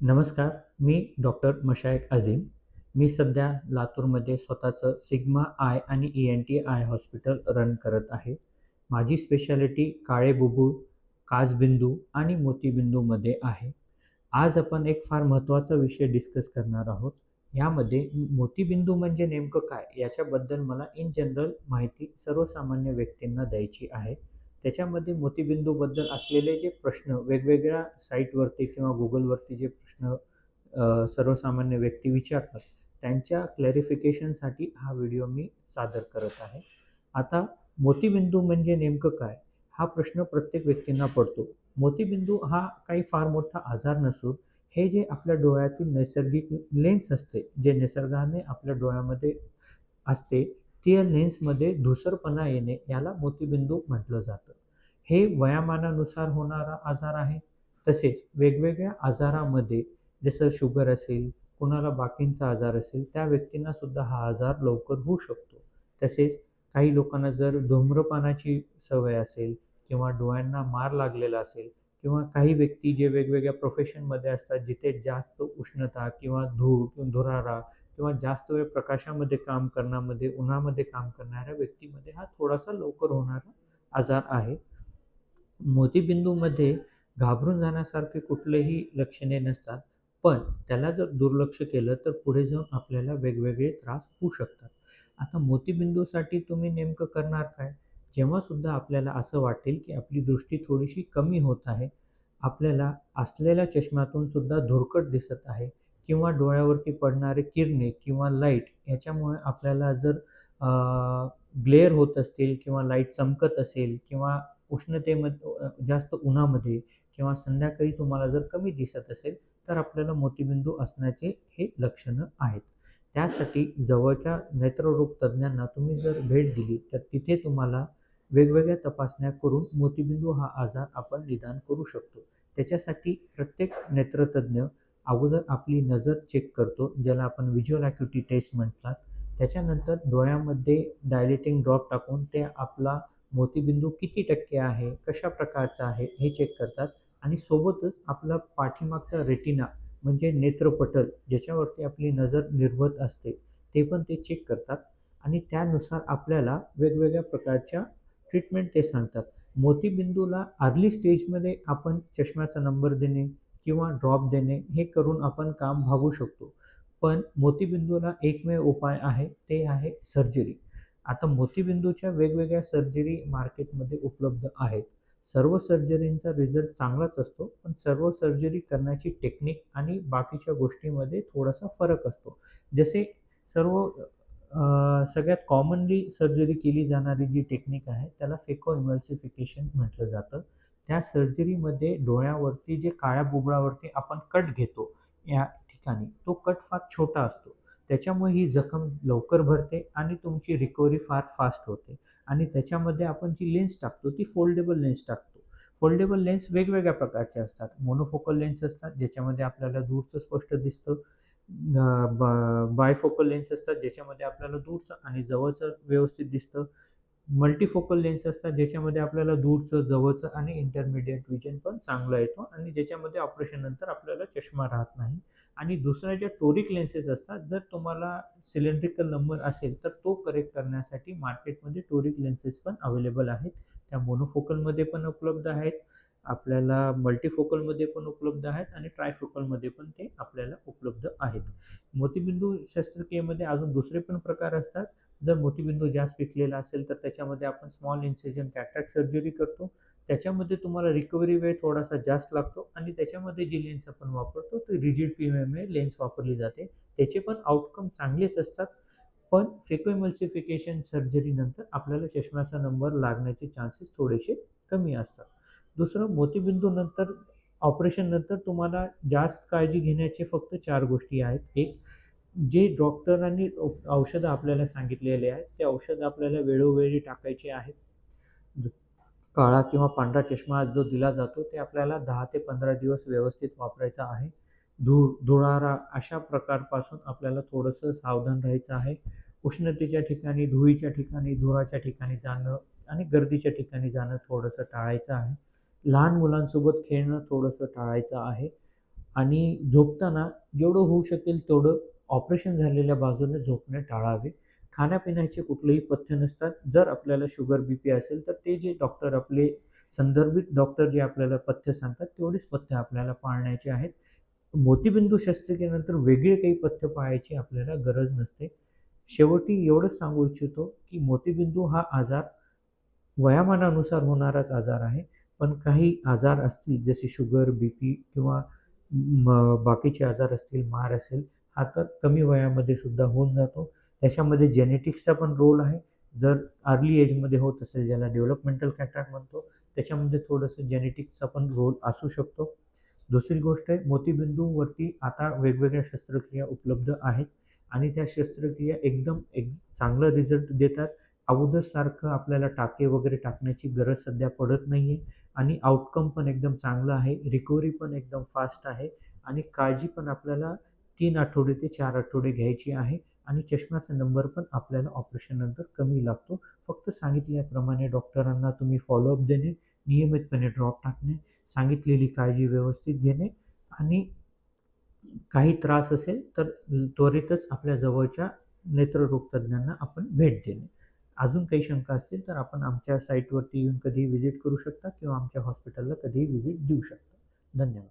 नमस्कार, मी डॉक्टर मशायक अझीम. मी सध्या लातूरमध्ये स्वतःचं सिग्मा आय आणि ई-एन-टी आय हॉस्पिटल रन करत आहे. माझी स्पेशालिटी काळे बुबू काजबिंदू आणि मोतीबिंदूमध्ये आहे. आज आपण एक फार महत्त्वाचा विषय डिस्कस करणार आहोत. यामध्ये मोतीबिंदू म्हणजे नेमकं काय? याच्याबद्दल मला इन जनरल माहिती सर्वसामान्य व्यक्तींना द्यायची आहे. त्याच्यामध्ये मोतीबिंदूबद्दल असलेले जे प्रश्न वेगवेगळ्या साईटवरती किंवा गुगलवरती जे प्रश्न सर्वसामान्य व्यक्ती विचारतात, त्यांच्या क्लॅरिफिकेशनसाठी हा व्हिडिओ मी सादर करत आहे. आता मोतीबिंदू म्हणजे नेमकं काय? हा प्रश्न प्रत्येक व्यक्तींना पडतो. मोतीबिंदू हा काही फार मोठा आजार नसून हे जे आपल्या डोळ्यातील नैसर्गिक लेन्स असते, जे निसर्गाने आपल्या डोळ्यामध्ये असते, त्या लेन्समध्ये धूसरपणा येणे याला मोतीबिंदू म्हटलं जातं. हे वयामानानुसार होणारा आजार आहे. तसेच वेगवेगळ्या आजारामध्ये जसं शुगर असेल, कुणाला बाकींचा आजार असेल, त्या व्यक्तींना सुद्धा हा आजार लवकर होऊ शकतो. तसेच काही लोकांना जर धूम्रपानाची सवय असेल किंवा डोळ्यांना मार लागलेला असेल किंवा काही व्यक्ती जे वेगवेगळ्या प्रोफेशनमध्ये असतात, जिथे जास्त उष्णता किंवा धूळ, धुरारा किंवा जास्त वेळ प्रकाशामध्ये काम करण्यामध्ये, उन्हामध्ये काम करणाऱ्या व्यक्तीमध्ये हा थोडासा लवकर होणारा आजार आहे. मोतीबिंदूमध्ये घाबरून जाण्यासारखे कुठलेही लक्षणे नसतात. पण त्याला जर दुर्लक्ष केलं तर पुढे जाऊन आपल्याला वेगवेगळे त्रास होऊ शकतात. आता मोतीबिंदूसाठी तुम्ही नेमकं करणार काय? जेव्हासुद्धा आपल्याला असं वाटेल, की आपली दृष्टी थोडीशी कमी होत आहे, आपल्याला असलेल्या चष्म्यातून सुद्धा धुरकट दिसत आहे किंवा डोळ्यावरती पडणारे किरणे किंवा लाइट याच्यामुळे आपल्याला जर ग्लेअर होत असतील किंवा लाइट चमकत असेल किंवा उष्णतेमध्ये जास्त उन्हामध्ये किंवा संध्याकाळी तुम्हाला जर कमी दिसत असेल, तर आपल्याला मोतीबिंदू असण्याचे हे लक्षणं आहेत. त्यासाठी जवळच्या नेत्ररोग तज्ञांना तुम्ही जर भेट दिली, तर तिथे तुम्हाला वेगवेगळ्या तपासण्या करून मोतीबिंदू हा आजार आपण निदान करू शकतो. त्याच्यासाठी प्रत्येक नेत्रतज्ज्ञ अगोदर आपली नजर चेक करतो, ज्याला आपण व्हिज्युअल ॲक्युटी टेस्ट म्हणतात. त्याच्यानंतर डोळ्यामध्ये डायलेटिंग ड्रॉप टाकून ते आपला मोतीबिंदू किती टक्के आहे, कशा प्रकारचा आहे, हे चेक करतात आणि सोबतच आपला पाठीमागचा रेटिना म्हणजे नेत्रपटल ज्याच्यावरती आपली नजर निर्भत असते, ते पण ते चेक करतात आणि त्यानुसार आपल्याला वेगवेगळ्या प्रकारच्या ट्रीटमेंट ते सांगतात. मोतीबिंदूला अर्ली स्टेजमध्ये आपण चष्म्याचा नंबर देणे किंवा ड्रॉप देणे हे करून आपण काम भागू शकतो. पण मोतीबिंदूला एकमेव उपाय आहे, ते आहे सर्जरी. आता मोतीबिंदूच्या वेगवेगळ्या सर्जरी मार्केटमध्ये उपलब्ध आहेत. सर्व सर्जरींचा रिझल्ट चांगलाच असतो, पण सर्व सर्जरी करण्याची टेक्निक आणि बाकीच्या गोष्टींमध्ये थोडासा फरक असतो. जसे सर्व सगळ्यात कॉमनली सर्जरी केली जाणारी जी टेक्निक आहे, त्याला फेको इमल्सिफिकेशन म्हटलं जातं. त्या सर्जरीमध्ये डोळ्यावरती जे काळ्या बुबळावरती आपण कट घेतो, या ठिकाणी तो कट फार छोटा असतो. त्याच्यामुळे ही जखम लवकर भरते आणि तुमची रिकव्हरी फार फास्ट होते आणि त्याच्यामध्ये आपण जी लेन्स टाकतो, ती फोल्डेबल लेन्स टाकतो. फोल्डेबल लेन्स वेगवेगळ्या प्रकारचे असतात. मोनोफोकल लेन्स असतात, ज्याच्यामध्ये आपल्याला दूरचं स्पष्ट दिसतं. बायफोकल लेन्स असतात, ज्याच्यामध्ये आपल्याला दूरचं आणि जवळचं व्यवस्थित दिसतं. मल्टीफोकल लेन्स असतात, ज्याच्यामध्ये आपल्याला दूरचं, जवळचं आणि इंटरमिडिएट विजन पण चांगला येतो आणि ज्याच्यामध्ये ऑपरेशननंतर आपल्याला चष्मा राहत नाही आणि दुसऱ्या ज्या टोरिक लेन्सेस असतात, जर तुम्हाला सिलेंड्रिकल नंबर असेल, तर तो करेक्ट करण्यासाठी मार्केटमध्ये टोरिक लेन्सेस पण अवेलेबल आहेत. त्या मोनोफोकलमध्ये पण उपलब्ध आहेत, आपल्याला मल्टीफोकलमध्ये पण उपलब्ध आहेत आणि ट्रायफोकलमध्ये पण ते आपल्याला उपलब्ध आहेत. मोतीबिंदू शस्त्रक्रियेमध्ये अजून दुसरे पण प्रकार असतात. जर मोतीबिंदू जास्त पिकलेला असेल, तर त्याच्यामध्ये आपण स्मॉल इन्सेजन कॅटरॅक्ट सर्जरी करतो. त्याच्यामध्ये तुम्हाला रिकव्हरी वेळ थोडासा जास्त लागतो आणि त्याच्यामध्ये जी लेन्स आपण वापरतो, ती रिजिड ए लेन्स वापरली जाते. त्याचे पण आउटकम चांगलेच असतात. पण फेकोएमल्सिफिकेशन सर्जरीनंतर आपल्याला चष्म्याचा नंबर लागण्याचे चान्सेस थोडेसे कमी असतात. दुसरं मोतीबिंदूनंतर ऑपरेशननंतर तुम्हाला जास्त काळजी घेण्याचे फक्त चार गोष्टी आहेत. एक, जे डॉक्टरांनी औषधं आपल्याला सांगितलेले आहेत, ते औषधं आपल्याला वेळोवेळी टाकायचे आहेत. काळा किंवा पांढरा चष्मा जो दिला जातो, ते आपल्याला दहा ते 15 दिवस व्यवस्थित वापरायचा आहे. धूळ, धुळारा अशा प्रकारपासून आपल्याला थोडंसं सावधान राहायचं आहे. उष्णतेच्या ठिकाणी, धुळीच्या ठिकाणी, धुराच्या ठिकाणी जाणं आणि गर्दीच्या ठिकाणी जाणं थोडंसं टाळायचं आहे. लहान मुलांसोबत खेळणं थोडंसं टाळायचं आहे आणि झोपताना जेवढं होऊ शकेल तेवढं ऑपरेशन झालेल्या बाजूने झोपणे टाळावे. खाण्यापिण्याचे कुठलेही पथ्य नसतात. जर आपल्याला शुगर बी पी असेल तर ते जे डॉक्टर आपले संदर्भित डॉक्टर जे आपल्याला पथ्य सांगतात तेवढेच पथ्य आपल्याला पाळण्याचे आहेत. मोतीबिंदू शस्त्रक्रियेनंतर वेगळे काही पथ्य पाळायची आपल्याला गरज नसते. शेवटी एवढंच सांगू इच्छितो की मोतीबिंदू हा आजार वयामानानुसार होणाराच आजार आहे. पण काही आजार असतील जसे शुगर बी पी किंवा बाकीचे आजार असतील मार असेल हा तर कमी वयामध्ये सुद्धा होऊन जातो. त्याच्यामध्ये जेनेटिक्सचा पण रोल आहे. जर अर्ली एजमध्ये होत असेल ज्याला डेव्हलपमेंटल कॅटॅक्ट म्हणतो त्याच्यामध्ये थोडंसं जेनेटिक्सचा पण रोल असू शकतो. दुसरी गोष्ट आहे मोतीबिंदूवरती आता वेगवेगळ्या शस्त्रक्रिया उपलब्ध आहेत आणि त्या शस्त्रक्रिया एकदम एक चांगलं रिझल्ट देतात. अगोदरसारखं आपल्याला टाके वगैरे टाकण्याची गरज सध्या पडत नाही आहे आणि आउटकम पण एकदम चांगलं आहे. रिकव्हरी पण एकदम फास्ट आहे आणि काळजी पण आपल्याला तीन आठवडे ते चार आठवडे घ्यायची आहे आणि चष्म्याचा नंबर पण आपल्याला ऑपरेशननंतर कमी लागतो. फक्त सांगितल्याप्रमाणे डॉक्टरांना तुम्ही फॉलोअप देणे नियमितपणे ड्रॉप टाकणे सांगितलेली काळजी व्यवस्थित घेणे आणि काही त्रास असेल तर त्वरितच आपल्या जवळच्या नेत्ररोग तज्ज्ञांना आपण भेट देणे. अजून काही शंका असतील तर आपण आमच्या साईटवरती येऊन कधीही व्हिजिट करू शकता किंवा आमच्या हॉस्पिटलला कधीही व्हिजिट देऊ शकता. धन्यवाद.